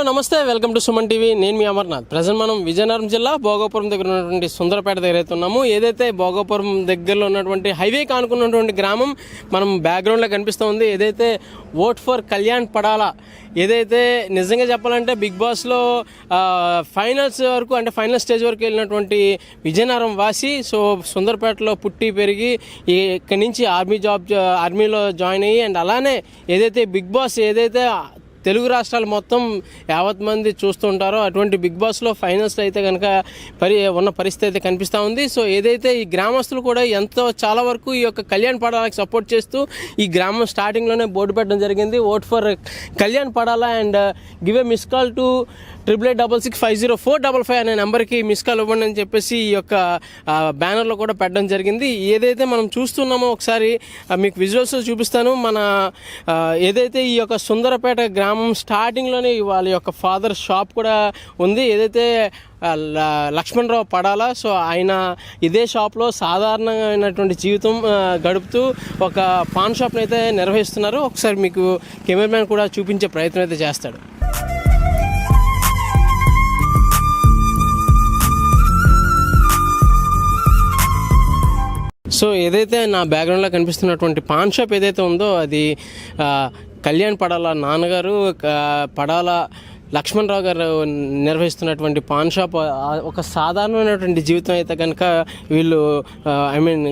Hello నమస్తే. Welcome to Suman TV. నేను మీ అమర్నాథ్. ప్రజెంట్ మనం విజయనగరం జిల్లా భోగపురం దగ్గర ఉన్నటువంటి సుందరపేట దగ్గర అయితే ఉన్నాము. ఏదైతే భోగపురం దగ్గరలో ఉన్నటువంటి హైవే కానుకున్నటువంటి గ్రామం మనం బ్యాక్గ్రౌండ్లో కనిపిస్తూ ఉంది. ఏదైతే ఓట్ ఫర్ కళ్యాణ్ పడాలా ఏదైతే నిజంగా చెప్పాలంటే బిగ్ బాస్లో ఫైనల్స్ వరకు అంటే ఫైనల్ స్టేజ్ వరకు వెళ్ళినటువంటి విజయనగరం వాసి సో సుందరపేటలో పుట్టి పెరిగి ఇక్కడి నుంచి ఆర్మీ జాబ్ ఆర్మీలో జాయిన్ అయ్యి అండ్ అలానే ఏదైతే బిగ్ బాస్ ఏదైతే తెలుగు రాష్ట్రాలు మొత్తం యావత్ మంది చూస్తుంటారో అటువంటి బిగ్ బాస్లో ఫైనల్స్ అయితే కనుక పరి ఉన్న పరిస్థితి అయితే కనిపిస్తూ ఉంది. సో ఏదైతే ఈ గ్రామస్తులు కూడా ఎంతో చాలా వరకు ఈ యొక్క కళ్యాణ్ పడాలకు సపోర్ట్ చేస్తూ ఈ గ్రామం స్టార్టింగ్లోనే బోర్డు పెట్టడం జరిగింది. Vote for Kalyan Padala and give a miss call to triple eight double six five zero four double five అనే నెంబర్కి మిస్ కాల్ ఇవ్వండి అని చెప్పేసి ఈ యొక్క బ్యానర్లో కూడా పెట్టడం జరిగింది. ఏదైతే మనం చూస్తున్నామో ఒకసారి మీకు విజువల్స్ చూపిస్తాను. మన ఏదైతే ఈ యొక్క సుందరపేట గ్రామం స్టార్టింగ్లోనే వాళ్ళ యొక్క ఫాదర్ షాప్ కూడా ఉంది. ఏదైతే ల- లక్ష్మణరావు పడాలా సో ఆయన ఇదే షాప్లో సాధారణమైనటువంటి జీవితం గడుపుతూ ఒక పాన్ షాప్ని అయితే నిర్వహిస్తున్నారు. ఒకసారి మీకు కెమెరామ్యాన్ కూడా చూపించే ప్రయత్నం అయితే చేస్తాడు. సో ఏదైతే నా బ్యాక్గ్రౌండ్లో కనిపిస్తున్నటువంటి పాన్ షాప్ ఏదైతే ఉందో అది కళ్యాణ్ పడాల నాన్నగారు పడాల లక్ష్మణ్ రావు గారు నిర్వహిస్తున్నటువంటి పాన్ షాప్ ఒక సాధారణమైనటువంటి జీవితం అయితే కనుక వీళ్ళు ఐ మీన్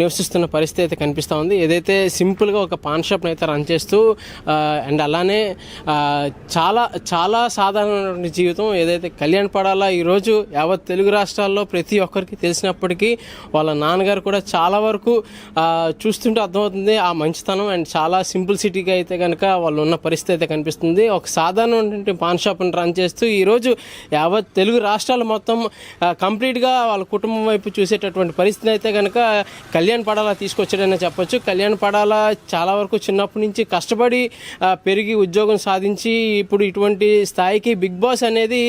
నివసిస్తున్న పరిస్థితి అయితే కనిపిస్తూ ఉంది. ఏదైతే సింపుల్గా ఒక పాన్ షాప్ని అయితే రన్ చేస్తూ అండ్ అలానే చాలా చాలా సాధారణమైనటువంటి జీవితం ఏదైతే కళ్యాణ్ పడాలా ఈరోజు యావత్ తెలుగు రాష్ట్రాల్లో ప్రతి ఒక్కరికి తెలిసినప్పటికీ వాళ్ళ నాన్నగారు కూడా చాలా వరకు చూస్తుంటే అర్థమవుతుంది ఆ మంచితనం అండ్ చాలా సింపుల్ సిటీగా అయితే కనుక వాళ్ళు ఉన్న పరిస్థితి అయితే కనిపిస్తుంది. ఒక సాధారణ సాధారణమైనటువంటి పాన్ షాప్ని రన్ చేస్తూ ఈరోజు యావత్ తెలుగు రాష్ట్రాలు మొత్తం కంప్లీట్గా వాళ్ళ కుటుంబం వైపు చూసేటటువంటి పరిస్థితి అయితే కనుక కళ్యాణ్ పడాలా తీసుకొచ్చాడని చెప్పొచ్చు. కళ్యాణ్ పడాలా చాలా వరకు చిన్నప్పటి నుంచి కష్టపడి పెరిగి ఉద్యోగం సాధించి ఇప్పుడు ఇటువంటి స్థాయికి బిగ్ బాస్ అనేది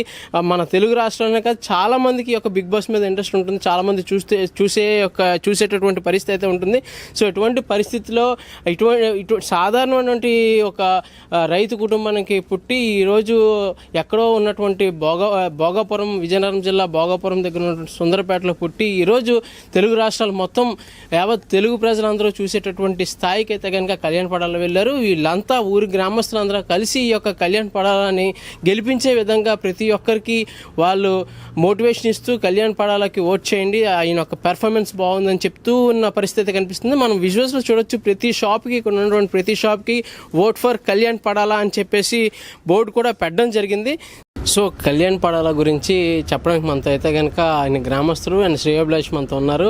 మన తెలుగు రాష్ట్రంలో కాదు చాలామందికి యొక్క బిగ్ బాస్ మీద ఇంట్రెస్ట్ ఉంటుంది. చాలామంది చూస్తే చూసే యొక్క చూసేటటువంటి పరిస్థితి అయితే ఉంటుంది. సో ఇటువంటి పరిస్థితిలో ఇటువంటి ఇటువంటి సాధారణమైనటువంటి ఒక రైతు కుటుంబానికి పుట్టి ఈరోజు ఎక్కడో ఉన్నటువంటి భోగ భోగాపురం విజయనగరం జిల్లా భోగాపురం దగ్గర ఉన్నటువంటి సుందరపేటలో పుట్టి ఈరోజు తెలుగు రాష్ట్రాలు మొత్తం యావత్ తెలుగు ప్రజలందరూ చూసేటటువంటి స్థాయికి అయితే కనుక కళ్యాణ్ పడాల వెళ్ళారు. వీళ్ళంతా ఊరి గ్రామస్తులందరూ కలిసి ఈ యొక్క కళ్యాణ్ పడాలని గెలిపించే విధంగా ప్రతి ఒక్కరికి వాళ్ళు మోటివేషన్ ఇస్తూ కళ్యాణ్ పడాలకి ఓట్ చేయండి. ఆయన యొక్క పెర్ఫార్మెన్స్ బాగుందని చెప్తూ ఉన్న పరిస్థితి కనిపిస్తుంది. మనం విజువల్స్లో చూడొచ్చు ప్రతి షాప్కి ఇక్కడ ఉన్నటువంటి ప్రతి షాప్కి ఓట్ ఫర్ కళ్యాణ్ పడాలా అని చెప్పేసి బోర్డు కూడా పెట్టడం జరిగింది. సో కళ్యాణ్ పడాల గురించి చెప్పడానికి మనతో అయితే కనుక ఆయన గ్రామస్తులు అండ్ శ్రేయోభిలాష్ మనతో ఉన్నారు.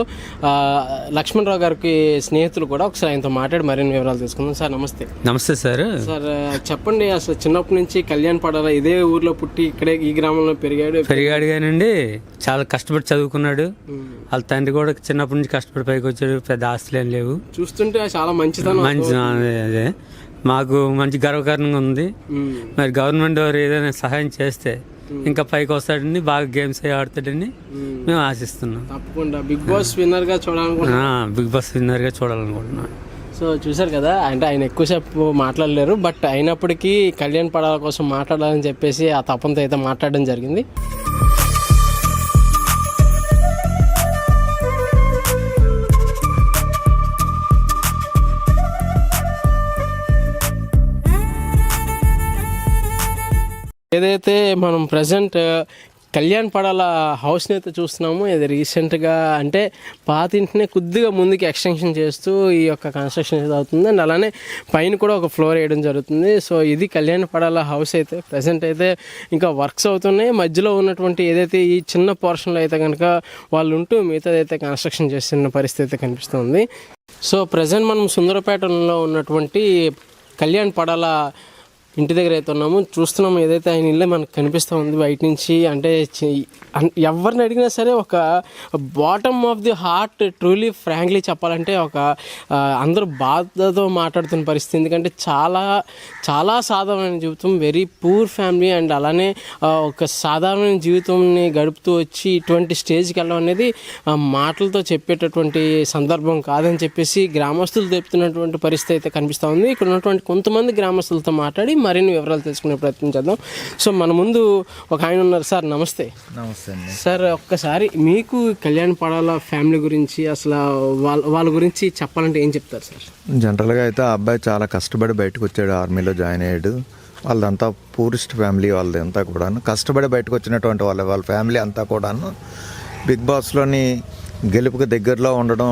లక్ష్మణరావు గారికి స్నేహితులు కూడా ఒకసారి ఆయనతో మాట్లాడి మరిన్ని వివరాలు తీసుకుందాం సార్ నమస్తే. నమస్తే సార్. సార్ చెప్పండి అసలు చిన్నప్పటి నుంచి కళ్యాణ్ పడాల ఇదే ఊర్లో పుట్టి ఇక్కడే ఈ గ్రామంలో పెరిగాడు. పెరిగాడు కానండి చాలా కష్టపడి చదువుకున్నాడు. వాళ్ళ తండ్రి కూడా చిన్నప్పటి నుంచి కష్టపడి పైకి వచ్చాడు పెద్ద ఆస్తులు ఏం లేవు. చూస్తుంటే చాలా మంచితనం. మంచి అదే. మాకు మంచి గర్వకారణంగా ఉంది. మరి గవర్నమెంట్ వారు ఏదైనా సహాయం చేస్తే ఇంకా పైకి వస్తాడని బాగా గేమ్స్ అవి ఆడతాడని. మేము. ఆశిస్తున్నాం. తప్పకుండా. బిగ్ బాస్ విన్నర్గా చూడాలనుకుంటున్నాను ఆ, బిగ్ బాస్ విన్నర్గా చూడాలనుకుంటున్నాం. సో చూసారు కదా అంటే ఆయన ఎక్కువసేపు మాట్లాడలేరు బట్ అయినప్పటికీ కళ్యాణ్ పడాల కోసం మాట్లాడాలని చెప్పేసి ఆ తపంతో అయితే మాట్లాడడం జరిగింది. ఏదైతే మనం ప్రజెంట్ కళ్యాణ్ పడాల హౌస్ని అయితే చూస్తున్నాము ఇది రీసెంట్గా అంటే పాత ఇంటినే కొద్దిగా ముందుకి ఎక్స్టెన్షన్ చేస్తూ ఈ యొక్క కన్స్ట్రక్షన్ అయితే అవుతుంది. అండ్ అలానే పైన కూడా ఒక ఫ్లోర్ వేయడం జరుగుతుంది. సో ఇది కళ్యాణ్ పడాల హౌస్ అయితే ప్రజెంట్ అయితే ఇంకా వర్క్స్ అవుతున్నాయి. మధ్యలో ఉన్నటువంటి ఏదైతే ఈ చిన్న పోర్షన్లో అయితే కనుక వాళ్ళు ఉంటూ మిగతాదైతే అయితే కన్స్ట్రక్షన్ చేస్తున్న పరిస్థితి అయితే కనిపిస్తుంది. సో ప్రజెంట్ మనం సుందరపేటలో ఉన్నటువంటి కళ్యాణ్ పడాల ఇంటి దగ్గర అయితే ఉన్నాము చూస్తున్నాము ఏదైతే ఆయన ఇల్లే మనకు కనిపిస్తూ ఉంది బయట నుంచి. అంటే ఎవరిని అడిగినా సరే ఒక bottom of the heart truly frankly చెప్పాలంటే ఒక అందరూ బాధతో మాట్లాడుతున్న పరిస్థితి. ఎందుకంటే చాలా చాలా సాధారణమైన జీవితం వెరీ పూర్ ఫ్యామిలీ అండ్ అలానే ఒక సాధారణమైన జీవితంని గడుపుతూ వచ్చి ఇటువంటి స్టేజ్కి వెళ్ళడం అనేది మాటలతో చెప్పేటటువంటి సందర్భం కాదని చెప్పేసి గ్రామస్తులు చెప్తున్నటువంటి పరిస్థితి అయితే కనిపిస్తూ ఉంది. ఇక్కడ ఉన్నటువంటి కొంతమంది గ్రామస్తులతో మాట్లాడి మరిన్ని వివరాలు తెలుసుకునే ప్రయత్నం చేద్దాం. సో మన ముందు ఒక ఆయన ఉన్నారు. సార్ నమస్తే. నమస్తే అండి. సార్ ఒక్కసారి మీకు కళ్యాణ్ పడాల ఫ్యామిలీ గురించి అసలు వాళ్ళ వాళ్ళ గురించి చెప్పాలంటే ఏం చెప్తారు సార్? జనరల్గా అయితే ఆ అబ్బాయి చాలా కష్టపడి బయటకు వచ్చాడు ఆర్మీలో జాయిన్ అయ్యాడు. వాళ్ళదంతా పూరిస్ట్ ఫ్యామిలీ వాళ్ళది అంతా కూడాను. కష్టపడి బయటకు వచ్చినటువంటి వాళ్ళ వాళ్ళ ఫ్యామిలీ అంతా కూడాను బిగ్ బాస్లోని గెలుపుకి దగ్గరలో ఉండడం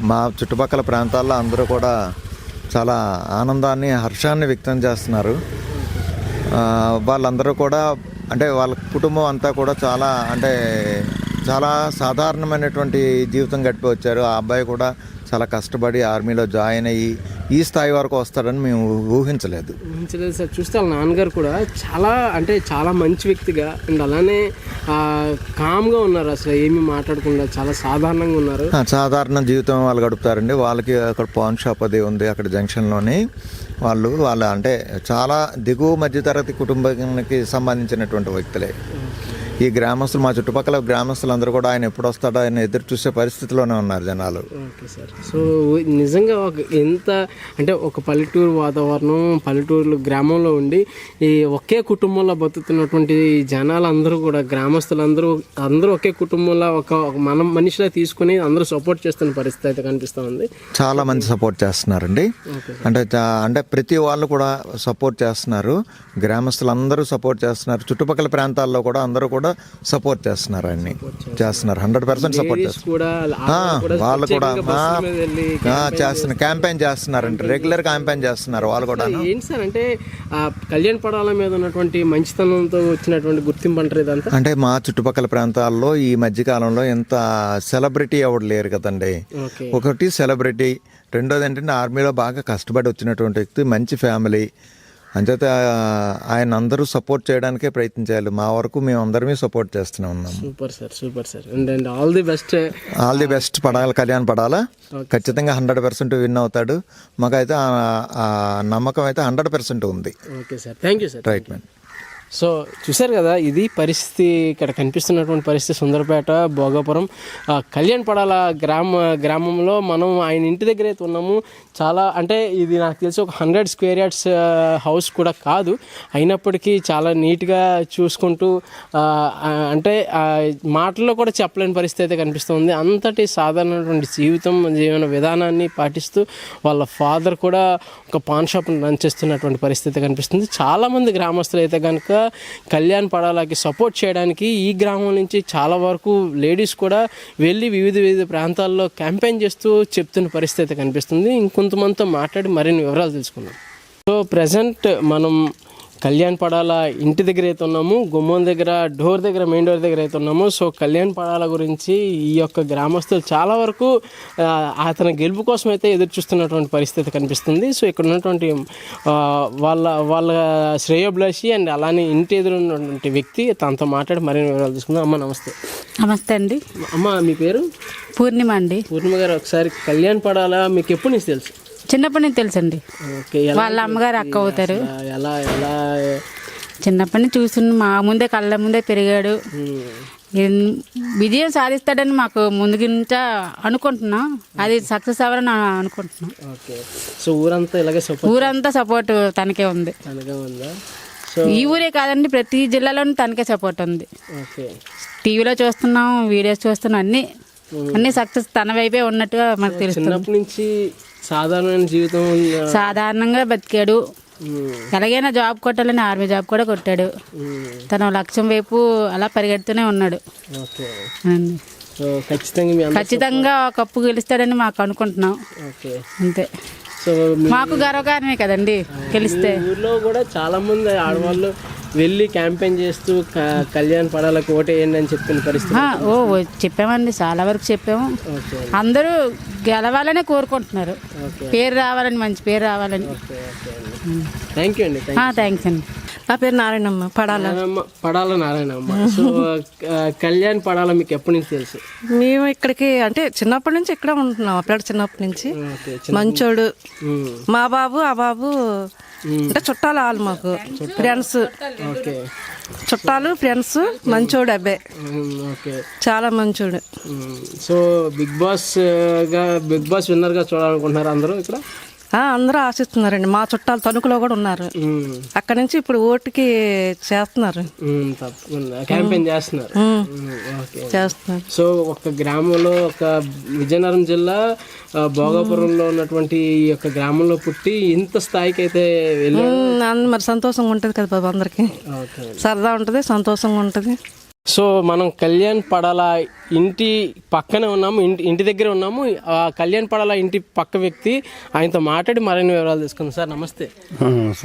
మా చుట్టుపక్కల ప్రాంతాల్లో అందరూ కూడా చాలా ఆనందాన్ని హర్షాన్ని వ్యక్తం చేస్తున్నారు. వాళ్ళందరూ కూడా అంటే వాళ్ళ కుటుంబం అంతా కూడా చాలా అంటే చాలా సాధారణమైనటువంటి జీవితం గడిపి వచ్చారు. ఆ అబ్బాయి కూడా చాలా కష్టపడి ఆర్మీలో జాయిన్ అయ్యి ఈ స్థాయి వరకు వస్తాడని మేము ఊహించలేదు. ఊహించలేదు సార్. చూస్తే వాళ్ళ నాన్నగారు కూడా చాలా అంటే చాలా మంచి వ్యక్తిగా అండ్ అలానే కామ్గా ఉన్నారు అసలు. ఏమీ మాట్లాడకుండా చాలా సాధారణంగా ఉన్నారు. సాధారణ జీవితం వాళ్ళు గడుపుతారండి. వాళ్ళకి అక్కడ పాన్ షాప్ అది ఉంది అక్కడ జంక్షన్లోని వాళ్ళు వాళ్ళ అంటే చాలా దిగువ మధ్యతరగతి కుటుంబానికి సంబంధించినటువంటి వ్యక్తులే. ఈ గ్రామస్తులు మా చుట్టుపక్కల గ్రామస్తులు అందరూ కూడా ఆయన ఎప్పుడు వస్తాడో ఆయన ఎదురు చూసే పరిస్థితిలోనే ఉన్నారు జనాలు. Okay sir. సో నిజంగా ఒక ఎంత అంటే ఒక పల్లెటూరు వాతావరణం పల్లెటూరు గ్రామంలో ఉండి ఈ ఒకే కుటుంబంలో బతుకుతున్నటువంటి జనాలు అందరూ కూడా గ్రామస్తులందరూ అందరూ ఒకే కుటుంబంలో ఒక మనం మనిషిలా తీసుకుని అందరూ సపోర్ట్ చేస్తున్న పరిస్థితి అయితే కనిపిస్తూ ఉంది. చాలా మంది సపోర్ట్ చేస్తున్నారండి. అంటే అంటే ప్రతి వాళ్ళు కూడా సపోర్ట్ చేస్తున్నారు. గ్రామస్తులు అందరూ సపోర్ట్ చేస్తున్నారు. చుట్టుపక్కల ప్రాంతాల్లో కూడా అందరూ కూడా సపోర్ట్ చేస్తున్నారు అన్ని చేస్తున్నారు. హండ్రెడ్ పర్సెంట్ సపోర్ట్ చేస్తున్నారు. వాళ్ళు కూడా చేస్తున్నారు. క్యాంపెయిన్ చేస్తున్నారంట రెగ్యులర్ క్యాంపెయిన్ చేస్తున్నారు. వాళ్ళు కూడా ఏంటి సార్ అంటే కళ్యాణ్ పడాల మీద ఉన్నటువంటి మంచితనంతో వచ్చినటువంటి గుర్తింపు అంటారు ఇదంతా? అంటే మా చుట్టుపక్కల ప్రాంతాల్లో ఈ మధ్య కాలంలో ఎంత సెలబ్రిటీ ఎవడు లేరు కదండి. ఒకటి సెలబ్రిటీ రెండోది ఏంటంటే ఆర్మీలో బాగా కష్టపడి వచ్చినటువంటి వ్యక్తి మంచి ఫ్యామిలీ అంచేత ఆయన అందరూ సపోర్ట్ చేయడానికే ప్రయత్నించాలి మా వరకు మేము అందరమే సపోర్ట్ చేస్తూనే ఉన్నాం. Super sir super sir. And all the best. All the best Padala Kalyan Padala? ఖచ్చితంగా హండ్రెడ్ పర్సెంట్ విన్ అవుతాడు. మాకైతే నమ్మకం అయితే హండ్రెడ్ పర్సెంట్ ఉంది. Okay sir. Thank you sir. Right man. So చూశారు కదా ఇది పరిస్థితి ఇక్కడ కనిపిస్తున్నటువంటి పరిస్థితి సుందరపేట భోగాపురం. కళ్యాణ్ పడాల గ్రామ గ్రామంలో మనం ఆయన ఇంటి దగ్గర అయితే ఉన్నాము. చాలా అంటే ఇది నాకు తెలిసి ఒక హండ్రెడ్ స్క్వేర్ యార్డ్స్ హౌస్ కూడా కాదు. అయినప్పటికీ చాలా నీట్గా చూసుకుంటూ అంటే మాటల్లో కూడా చెప్పలేని పరిస్థితి అయితే కనిపిస్తుంది. అంతటి సాధారణటువంటి జీవితం జీవన విధానాన్ని పాటిస్తూ వాళ్ళ ఫాదర్ కూడా ఒక పాన్ షాప్ని రన్ చేస్తున్నటువంటి పరిస్థితి కనిపిస్తుంది. చాలామంది గ్రామస్తులు అయితే కనుక కళ్యాణ్ పడాలకి సపోర్ట్ చేయడానికి ఈ గ్రామం నుంచి చాలా వరకు లేడీస్ కూడా వెళ్ళి వివిధ వివిధ ప్రాంతాల్లో క్యాంపెయిన్ చేస్తూ చెప్తున్న పరిస్థితి కనిపిస్తుంది. ఇంకొక కొంతమందితో మాట్లాడి మరిన్ని వివరాలు తెలుసుకుందాం. సో ప్రజెంట్ మనం కళ్యాణ్ పడాల ఇంటి దగ్గర అయితే ఉన్నాము గుమ్మం దగ్గర డోర్ దగ్గర మెయిన్ డోర్ దగ్గర అయితే ఉన్నాము. సో కళ్యాణ్ పడాల గురించి ఈ యొక్క గ్రామస్తులు చాలా వరకు అతని గెలుపు కోసం అయితే ఎదురు చూస్తున్నటువంటి పరిస్థితి కనిపిస్తుంది. సో ఇక్కడ ఉన్నటువంటి వాళ్ళ వాళ్ళ శ్రేయోభిలాషి అండ్ అలానే ఇంటి ఎదురు ఉన్నటువంటి వ్యక్తి తనతో మాట్లాడి మరిన్ని వివరాలు తీసుకుందాం అమ్మ నమస్తే. నమస్తే అండి. అమ్మ మీ పేరు? పూర్ణిమ అండి. పూర్ణిమ గారు ఒకసారి కళ్యాణ్ పడాల మీకు ఎప్పుడు నుంచి తెలుసు? చిన్నప్పటి నుంచి తెలుసండి. వాళ్ళ అమ్మగారు అక్క అవుతారు. ఎలా ఎలా చిన్నప్పటి నుంచి చూస్తున్న మా ముందే కళ్ళ ముందే పెరిగాడు. విజయం సాధిస్తాడని మాకు ముందు నుంచా అనుకుంటున్నాం. అది సక్సెస్ అవ్వాలని అనుకుంటున్నాం. ఓకే. సో ఊరంతా ఇలాగే సపోర్ట్ ఊరంతా సపోర్ట్ తనకే ఉంది. ఈ ఊరే కాదండి ప్రతి జిల్లాలోనూ తనకే సపోర్ట్ ఉంది. ఓకే. టీవీలో చూస్తున్నాం వీడియోస్ చూస్తున్నాం అన్ని. అన్ని సక్సెస్ తన వైపే ఉన్నట్టుగా మనకు తెలుస్తుంది. నుంచి సాధారణమైన జీవితం సాధారణంగా బతికాడు. ఎలాగైనా జాబ్ కొట్టాలని ఆర్మీ జాబ్ కూడా కొట్టాడు. తన లక్ష్యం వైపు అలా పరిగెడుతూనే ఉన్నాడు. ఖచ్చితంగా ఖచ్చితంగా కప్పు గెలుస్తాడని మాకు అనుకుంటున్నాం. అంతే. మాకు గర్వకారణమే కదండి గెలిస్తే. ఊర్లో కూడా చాలా మంది ఆడవాళ్ళు వెళ్ళి క్యాంపెయిన్ చేస్తూ కళ్యాణ్ పడాలకు ఓటేయండి అని చెప్పిన పరిస్థితి. ఆ, ఓ చెప్పామండి చాలా వరకు చెప్పాము. అందరూ గెలవాలనే కోరుకుంటున్నారు. ఓకే. పేరు రావాలని మంచి పేరు రావాలని. థ్యాంక్ యూ అండి. థ్యాంక్ థ్యాంక్స్ అండి నా పేరు నారాయణమ్మ పడాల. నారాయణమ్మ పడాల నారాయణమ్మ. సో కళ్యాణ్ పడాల మీకు ఎప్పటి నుంచి తెలుసు? మేము ఇక్కడికి అంటే చిన్నప్పటి నుంచి ఇక్కడే ఉంటున్నాం అప్పుడు చిన్నప్పటి నుంచి. మంచోడు. మా బాబు ఆ బాబు అంటే చుట్టాలు వాళ్ళు మాకు. ఫ్రెండ్స్. ఓకే. చుట్టాలు ఫ్రెండ్స్ మంచోడు అబ్బాయి ఓకే. చాలా మంచోడు. సో బిగ్ బాస్గా బిగ్ బాస్ విన్నర్గా చూడాలనుకుంటున్నారు అందరూ ఇక్కడ? అందరూ ఆశిస్తున్నారండి. మా చుట్టాలు తణుకులో కూడా ఉన్నారు. అక్కడ నుంచి ఇప్పుడు ఓటుకి చేస్తున్నారు. క్యాంపెయిన్ చేస్తున్నారు. చేస్తున్నారు. సో ఒక గ్రామంలో ఒక విజయనగరం జిల్లా భోగాపురంలో ఉన్నటువంటి ఈ యొక్క గ్రామంలో పుట్టి ఇంత స్థాయికి అయితే మరి సంతోషంగా ఉంటుంది కదా బాబు అందరికి. సరదా ఉంటుంది సంతోషంగా ఉంటుంది. సో మనం కళ్యాణ్ పడాల ఇంటి పక్కనే ఉన్నాము ఇంటి ఇంటి దగ్గర ఉన్నాము. ఆ కళ్యాణ్ పడాల ఇంటి పక్క వ్యక్తి ఆయనతో మాట్లాడి మరిన్ని వివరాలు తీసుకుందాం. సార్ నమస్తే.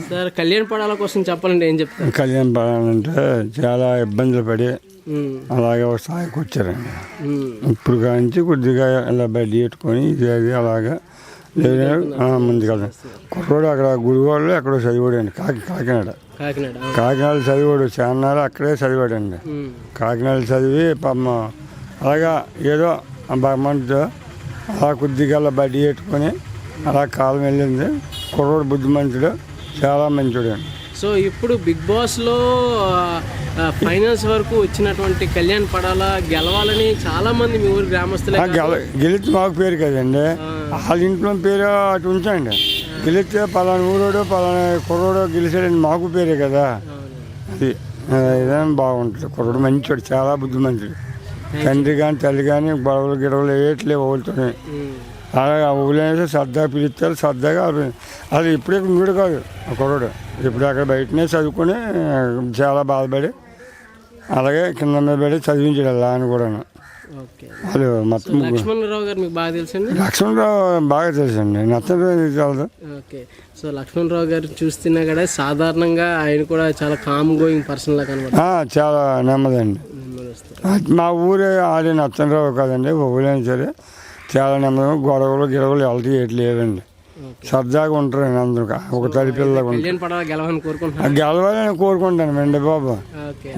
సార్ కళ్యాణ్ పడాల కోసం చెప్పాలంటే ఏం చెప్తారు? కళ్యాణ్ పడాలంటే చాలా ఇబ్బందులు పడి అలాగే ఒక స్థాయికి వచ్చారండి. ఇప్పుడు కాంచి కొద్దిగా ఇలా బయట పెట్టుకొని ఇది అది అలాగా లేదు ముందుకెళ్తాం కుర్రోడు అక్కడ గుడివాళ్ళు ఎక్కడో చదివాడండి కాకి కాకినాడ. కాకినాడ కాకినాడ చదివాడు చాన్నాళ్ళు అక్కడే చదివాడండి. కాకినాడ చదివి పాపం అలాగా ఏదో భగవంతుడు అలా కొద్దిగా బయట పెట్టుకొని అలా కాలం వెళ్ళింది. కుర్రోడు బుద్ధిమంతుడు చాలా మంచివాడు అండి సో ఇప్పుడు బిగ్ బాస్లో ఫైనల్స్ వరకు వచ్చినటువంటి కళ్యాణ్ పడాల గెలవాలని చాలా మంది మీ ఊరు గ్రామస్తులే ఆ గెల గెలిస్తే మాకు పేరు కదండి. వాళ్ళ ఇంట్లో పేరు అటు ఉంచండి. గెలిస్తే పలానా ఊరోడు పలానా కుర్రోడు గెలిచాడండి మాకు పేరే కదా. అది ఇదేం బాగుంటుంది. కుర్రోడు మంచివాడు చాలా బుద్ధిమంతుడు తండ్రి కానీ తల్లి కానీ గొడవలు గిడవలు వేయట్లే ఓళ్ళతోనే అలాగా ఊళ్ళైనా సరదాగా పిలుస్తారు సరదాగా అది ఇప్పుడే ఉండడు కాదు ఆ కుర్రోడు. ఇప్పుడు అక్కడ బయటనే చదువుకొని చాలా బాధపడి అలాగే కింద మీద పడి చదివించాడు అలా అని కూడాను. వాళ్ళు మొత్తం. లక్ష్మణరావు గారు మీకు బాగా తెలుసండి లక్ష్మణరావు బాగా తెలుసండి నచ్చడం చాలదు ఓకే. సో లక్ష్మణరావు గారు చూస్తున్నా కూడా సాధారణంగా ఆయన కూడా చాలా కామ్ గోయింగ్ పర్సన్ లా కనబడుతుంది. చాలా నెమ్మదండి. అది మా ఊరే ఆడే నచ్చనరావు కాదండి. ఊరైనా సరే చాలా నెమ్మది గొడవలు గిడవలు వెళ్తే ఏటి లేవండి. సరదాగా ఉంటారండి అందరూ. ఒక తల్లి పిల్లలకు ఉంటారు. గెలవాలని కోరుకుంటాను అండి బాబు.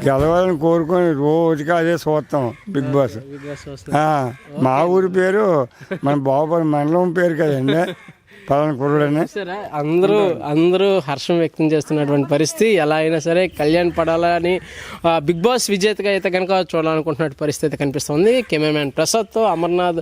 గెలవాలని కోరుకొని రోజుకి అదే చూస్తాం బిగ్ బాస్. మా ఊరి పేరు మన బాబు మండలం పేరు కదండి. పలానా కుర్రుడని. సరే అందరూ అందరూ హర్షం వ్యక్తం చేస్తున్నటువంటి పరిస్థితి. ఎలా అయినా సరే కళ్యాణ్ పడాలని బిగ్ బాస్ విజేతగా అయితే కనుక చూడాలనుకుంటున్న పరిస్థితి కనిపిస్తుంది. కెమెరామ్యాన్ ప్రసాద్తో అమర్నాథ్.